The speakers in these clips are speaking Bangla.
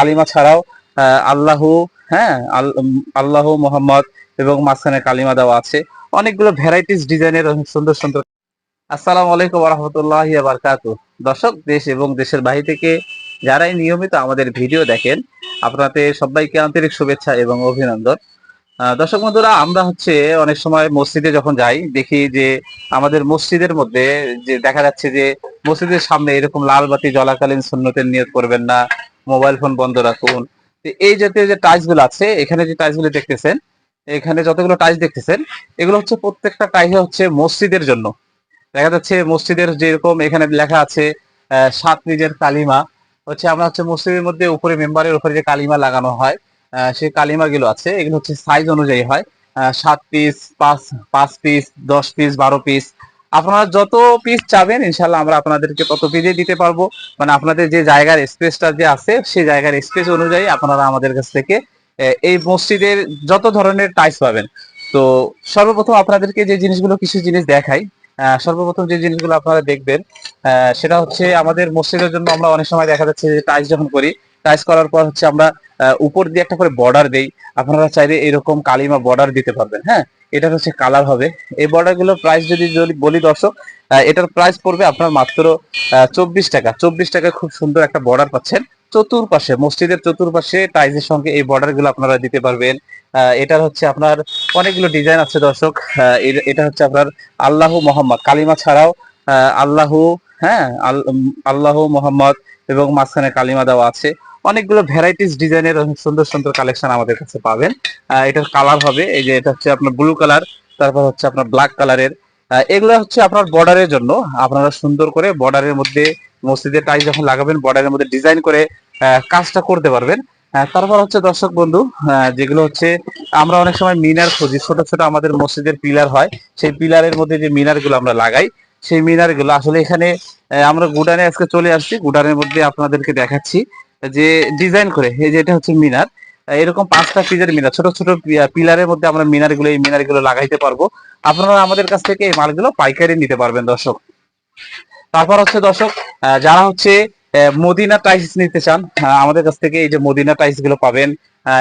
কালিমা ছাড়াও আল্লাহু হ্যাঁ আল্লাহ মোহাম্মদ এবং মাঝখানে কালিমা দেওয়া আছে। অনেকগুলো ভ্যারাইটিস ডিজাইনের অনেক সুন্দর সুন্দর। আসসালামু আলাইকুম রহমতুল্লাহ বারকাত দর্শক, দেশ এবং দেশের বাহির থেকে যারাই নিয়মিত আমাদের ভিডিও দেখেন, আপনাদের সবাইকে আন্তরিক শুভেচ্ছা এবং অভিনন্দন। দর্শক বন্ধুরা, আমরা হচ্ছে অনেক সময় মসজিদে যখন যাই, দেখি যে আমাদের মসজিদের মধ্যে যে দেখা যাচ্ছে যে মসজিদের সামনে এরকম লাল বাতি জ্বলাকালীন সুন্নতের নিয়োগ করবেন না মোবাইল ফোন বন্ধ রাখুন। এই জাতীয় যে টাইলসগুলো আছে, এখানে যে টাইলসগুলো দেখতেছেন, এখানে যতগুলো টাইলস দেখতেছেন, এগুলো হচ্ছে প্রত্যেকটা টাইলস হচ্ছে মসজিদের জন্য। দেখা যাচ্ছে মসজিদের যেরকম এখানে লেখা আছে সাত নিজের কালিমা। হচ্ছে আমরা হচ্ছে মসজিদের মধ্যে উপরে মেম্বারের উপরে যে কালিমা লাগানো হয় সেই কালিমা গুলো আছে, এগুলো হচ্ছে সাইজ অনুযায়ী হয়। সাত পিস পাঁচ পাঁচ পিস দশ পিস বারো পিস আপনারা যত পিস চাবেন ইনশাল্লাহ আমরা আপনাদেরকে তত পিসে দিতে পারব। মানে আপনাদের যে জায়গার স্পেসটা যে আছে, সেই জায়গার স্পেস অনুযায়ী আপনারা আমাদের কাছ থেকে এই মসজিদের যত ধরনের টাইস পাবেন। তো সর্বপ্রথম আপনাদেরকে যে জিনিসগুলো, কিছু জিনিস দেখাই। সর্বপ্রথম যে জিনিসগুলো আপনারা দেখবেন সেটা হচ্ছে আমাদের মসজিদের জন্য আমরা অনেক সময় দেখা যাচ্ছে যে টাইস যখন করি টাইলস করার পর হচ্ছে আমরা উপর দিয়ে একটা করে বর্ডার দেই। আপনারা চাইলে এরকম কালিমা বর্ডার দিতে পারবেন হ্যাঁ? এটা হচ্ছে কালার হবে। এই বর্ডারগুলো প্রাইস যদি বলি দর্শক এটার প্রাইস পড়বে আপনার মাত্র চব্বিশ টাকা। চব্বিশ টাকা খুব সুন্দর একটা বর্ডার পাচ্ছেন। চতুর্পাশে, মসজিদের চতুর্পাশে টাইলসের সঙ্গে এই বর্ডারগুলো আপনারা দিতে পারবেন। এটার হচ্ছে আপনার অনেকগুলো ডিজাইন আছে দর্শক। এটা হচ্ছে আপনার আল্লাহ মোহাম্মদ। কালিমা ছাড়াও আল্লাহ হ্যাঁ? আল- আল্লাহ মোহাম্মদ এবং মাঝখানে কালিমা দেওয়া আছে। অনেকগুলো ভ্যারাইটিস ডিজাইনের অনেক সুন্দর সুন্দর কালেকশন আমাদের কাছে পাবেন। এটার কালার হবে, এই যে এটা হচ্ছে আপনার ব্লু কালার তারপর হচ্ছে আপনার ব্ল্যাক কালারের এগুলো হচ্ছে আপনার বর্ডারের জন্য। আপনারা সুন্দর করে বর্ডারের মধ্যে মসজিদের টাই যখন লাগাবেন বর্ডারের মধ্যে ডিজাইন করে কাজটা করতে পারবেন। তারপর হচ্ছে দর্শক বন্ধু যেগুলো হচ্ছে আমরা অনেক সময় মিনার খুঁজি। ছোট ছোট আমাদের মসজিদের পিলার হয়। সেই পিলারের মধ্যে যে মিনারগুলো আমরা লাগাই, সেই মিনারগুলো আসলে এখানে আমরা গুডানে আজকে চলে আসছি। গুডানের মধ্যে আপনাদেরকে দেখাচ্ছি। যে ডিজাইন করে, এই যে এটা হচ্ছে মিনার, এরকম পাঁচটা পিজের মিনার, ছোট ছোট পিলারের মধ্যে আমরা মিনারগুলো, এই মিনারগুলো লাগাইতে পারব। আপনারা আমাদের কাছ থেকে এই মালগুলো পাইকারি নিতে পারবেন, দর্শক। তারপর হচ্ছে, দর্শক যারা হচ্ছে মদিনা টাইলস নিতে চান আমাদের কাছ থেকে এই যে মদিনা টাইলসগুলো পাবেন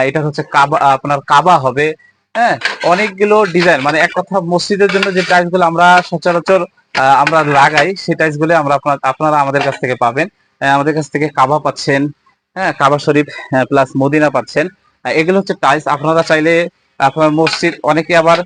এটা হচ্ছে কাবা, আপনার কাবা হবে হ্যাঁ? অনেকগুলো ডিজাইন মানে এক কথা, মসজিদের জন্য যে টাইলসগুলো আমরা সচরাচর আমরা লাগাই, সেই টাইলসগুলো আমরা আপনার, আপনারা আমাদের কাছ থেকে পাবেন। আমাদের কাছ থেকে কাবা পাচ্ছেন হ্যাঁ কাবা শরীফ প্লাস মদিনা পাচ্ছেন। এগুলো হচ্ছে টাইলস আপনারা চাইলে, আপনার মসজিদ অনেকে আবার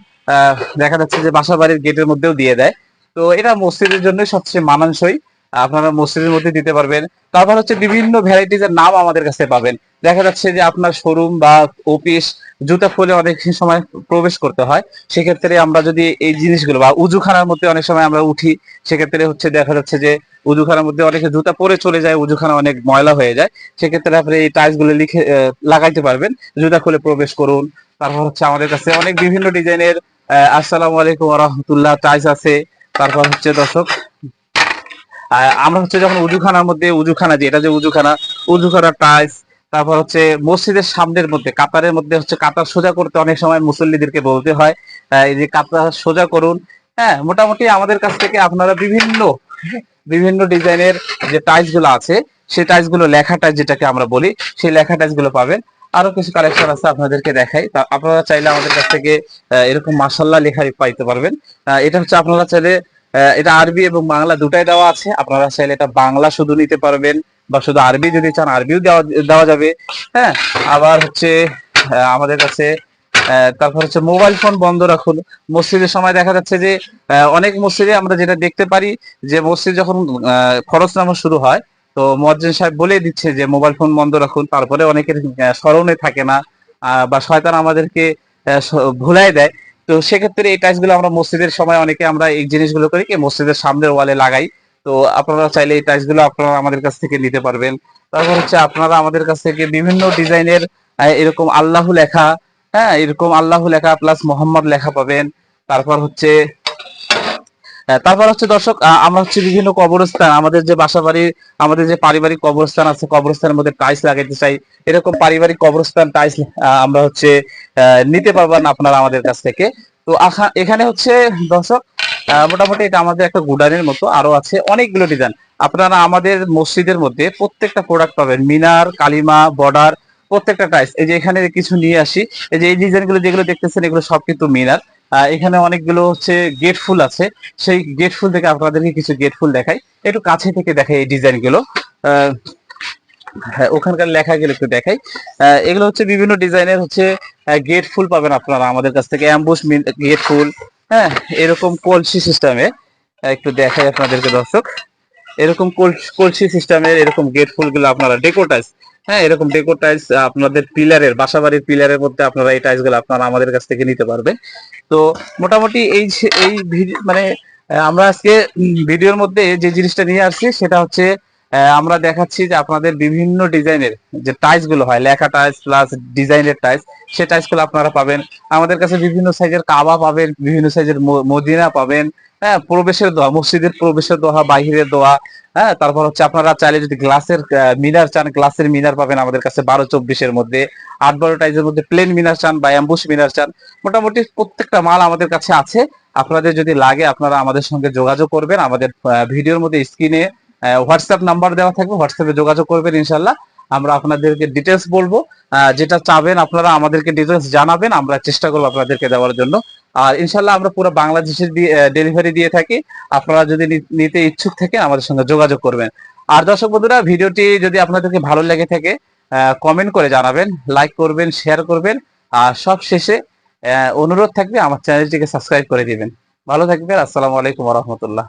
দেখা যাচ্ছে যে বাসা বাড়ির গেটের মধ্যেও দিয়ে দেয়। তো এটা মসজিদের জন্য সবচেয়ে মানানসই। আপনারা মসজিদের মধ্যে দিতে পারবেন। তারপর হচ্ছে বিভিন্ন ভ্যারাইটিজের নাম আমাদের কাছে পাবেন। দেখা যাচ্ছে যে আপনার শোরুম বা অফিস জুতা খুলে অনেক সময় প্রবেশ করতে হয়। সেক্ষেত্রে আমরা যদি এই জিনিসগুলো বা উজুখানার মধ্যে অনেক সময় আমরা উঠি, সেক্ষেত্রে হচ্ছে দেখা যাচ্ছে যে উজুখানার মধ্যে অনেকে জুতা পরে চলে যায়, উজুখানা অনেক ময়লা হয়ে যায়। সেক্ষেত্রে আপনি এই টাইলসগুলো লিখে লাগাইতে পারবেন। জুতা খুলে প্রবেশ করুন। তারপর হচ্ছে আমাদের কাছে অনেক বিভিন্ন ডিজাইনের আসসালামু আলাইকুম রহমতুল্লাহ টাইলস আছে। তারপর হচ্ছে দর্শক আমরা হচ্ছে যখন উজুখানার মধ্যে, উজুখানা যে, এটা যে উজুখানা উজুখানা টাইলস তারপর হচ্ছে মসজিদের সামনের মধ্যে, কাতারের মধ্যে হচ্ছে কাতার সোজা করতে অনেক সময় মুসল্লিদেরকে বলতে হয় এই যে কাতার সোজা করুন। হ্যাঁ মোটামুটি আমাদের কাছ থেকে আপনারা বিভিন্ন বিভিন্ন ডিজাইনের যে টাইলসগুলো আছে, সেই টাইলসগুলো লেখা টাইলস যেটাকে আমরা বলি, সেই লেখা টাইলসগুলো পাবেন। আরও কিছু কালেকশন আছে আপনাদেরকে দেখাই। আপনারা চাইলে আমাদের কাছ থেকে এরকম মাসাল্লাহ লেখা পাইতে পারবেন। এটা হচ্ছে আপনারা চাইলে এটা আরবি এবং বাংলা দুটাই দেওয়া আছে। আপনারা চাইলে এটা বাংলা শুধু নিতে পারবেন বা শুধু আরবি যদি চান, আরবিও দেওয়া দেওয়া যাবে। হ্যাঁ আবার হচ্ছে আমাদের কাছে তারপর হচ্ছে মোবাইল ফোন বন্ধ রাখুন। মসজিদের সময় দেখা যাচ্ছে যে অনেক মসজিদে আমরা যেটা দেখতে পারি যে, মসজিদ যখন ফরজ নামাজ শুরু হয়, তো মজ্জিদ সাহেব বলে দিচ্ছে যে, মোবাইল ফোন বন্ধ রাখুন। তারপরে অনেকের স্মরণে থাকে না বা শয়তান আমাদেরকে ভুলাই দেয়। তো সেক্ষেত্রে এই টাইলসগুলো আমরা মসজিদের সময় অনেকে আমরা এই জিনিসগুলো করি কি, মসজিদের সামনের ওয়ালে লাগাই। তো আপনারা চাইলে এই টাইলসগুলো আপনারা আমাদের কাছ থেকে নিতে পারবেন। তারপর হচ্ছে আপনারা আমাদের কাছ থেকে বিভিন্ন ডিজাইনের এরকম আল্লাহ লেখা হ্যাঁ এরকম আল্লাহ লেখা প্লাস মোহাম্মদ লেখা পাবেন। তারপর হচ্ছে তারপর হচ্ছে দর্শক আমরা হচ্ছে বিভিন্ন কবরস্থান, আমাদের যে বাসা বাড়ির আমাদের যে পারিবারিক কবরস্থান আছে, কবরস্থানের মধ্যে টাইলস লাগাইতে চাই। এরকম পারিবারিক কবরস্থান টাইলস আমরা হচ্ছে নিতে পারবেন আপনারা আমাদের কাছ থেকে। তো এখানে হচ্ছে দর্শক মোটামুটি এটা আমাদের একটা গুডানের মতো, আরও আছে অনেকগুলো ডিজাইন আপনারা আমাদের মসজিদের মধ্যে প্রত্যেকটা প্রোডাক্ট পাবেন। মিনার, কালিমা বর্ডার প্রত্যেকটা টাইস এই যে এখানে কিছু নিয়ে আসি, এই যে এই ডিজাইনগুলো যেগুলো দেখতেছেন, এগুলো সব কিন্তু মিনার। এখানে অনেকগুলো হচ্ছে গেট ফুল আছে। সেই গেট ফুল থেকে আপনাদেরকে কিছু গেট ফুল দেখাই। একটু কাছে থেকে দেখাই এই ডিজাইনগুলো হ্যাঁ ওখানকার লেখাগুলো একটু দেখাই। এগুলো হচ্ছে বিভিন্ন ডিজাইনের হচ্ছে গেট ফুল পাবেন আপনারা আমাদের কাছ থেকে। অ্যাম্বুশ গেট ফুল হ্যাঁ এরকম কলসি সিস্টেমে একটু দেখাই আপনাদেরকে দর্শক। এরকম কল- কলসি সিস্টেমের এরকম গেট ফুলগুলো আপনারা ডেকোটাইজ হ্যাঁ এরকম ডেকোটাইজ আপনাদের পিলারের বাসাবাড়ির পিলারের মধ্যে আপনারা এই টাইলসগুলো আপনারা আমাদের কাছ থেকে নিতে পারবেন। তো মোটামুটি এই এই মানে আমরা আজকে ভিডিওর মধ্যে যে জিনিসটা নিয়ে আসছি সেটা হচ্ছে আমরা দেখাচ্ছি যে আপনাদের বিভিন্ন ডিজাইনের যে টাইলসগুলো হয়, লেখা টাইলস প্লাস ডিজাইনের টাইলস সেই টাইলসগুলো আপনারা পাবেন। আমাদের কাছে বিভিন্ন সাইজের কাবা পাবেন, বিভিন্ন সাইজের মদিনা পাবেন হ্যাঁ প্রবেশের দোয়া মসজিদের প্রবেশের দোয়া বাহিরের দোয়া হ্যাঁ তারপর হচ্ছে আপনারা চাইলে যদি গ্লাসের মিনার চান, গ্লাসের মিনার পাবেন আমাদের কাছে বারো চব্বিশের মধ্যে। আট মধ্যে প্লেন মিনার চান বা অ্যাম্বুশ মিনার চান। মোটামুটি প্রত্যেকটা মাল আমাদের কাছে আছে। আপনাদের যদি লাগে, আপনারা আমাদের সঙ্গে যোগাযোগ করবেন। আমাদের ভিডিওর মধ্যে স্ক্রিনে হোয়াটসঅ্যাপ নাম্বার দেওয়া থাকবে। হোয়াটসঅ্যাপে যোগাযোগ করবেন ইনশাল্লাহ। আমরা আপনাদেরকে ডিটেলস বলব। যেটা চাবেন আপনারা আমাদেরকে ডিটেলস জানাবেন। আমরা চেষ্টা করব আপনাদেরকে দেওয়ার জন্য। আর ইনশাল্লাহ আমরা পুরো বাংলাদেশের ডেলিভারি দিয়ে থাকি। আপনারা যদি নিতে ইচ্ছুক থাকেন আমাদের সঙ্গে যোগাযোগ করবেন। আর দর্শক বন্ধুরা, ভিডিওটি যদি আপনাদেরকে ভালো লেগে থাকে কমেন্ট করে জানাবেন লাইক করবেন শেয়ার করবেন, আর সব শেষে অনুরোধ থাকবে আমার চ্যানেলটিকে সাবস্ক্রাইব করে দিবেন। ভালো থাকবেন, আসসালামু আলাইকুম রহমতুল্লাহ।